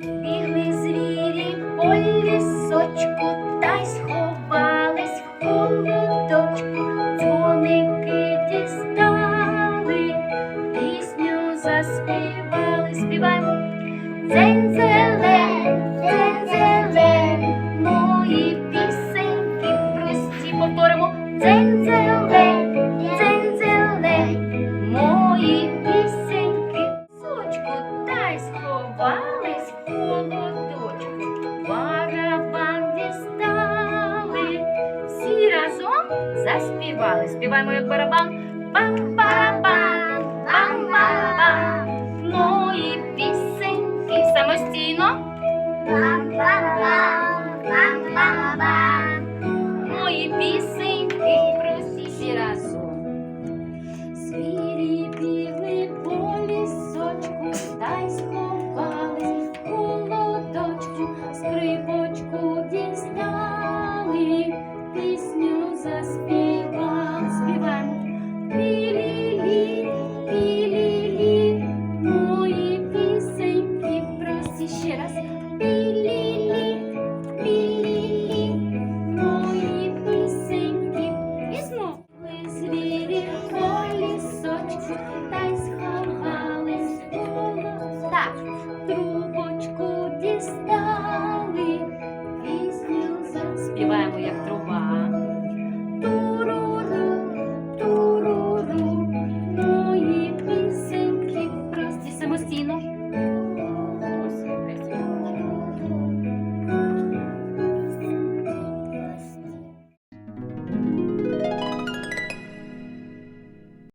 бігли звірі по лісочку та й сховались в холодочку, дзвоники дістали, пісню заспівали, співаємо. Дзень зелен, дзень зелен, мої пісеньки прості повторимо. Дзень зелен, дзень мої пісеньки, сочку та й сховали. Разом заспівали. Співаємо як барабан. Бам-барабан, бам-барабан, мої пісеньки самостійно. Мої раз. Пі-лі-лі, пі-лі-лі, мої пісеньки. І знову. Звірі по лісочку та й сховались. Так, трубочку дістали, пісню заспіваємо, як труба.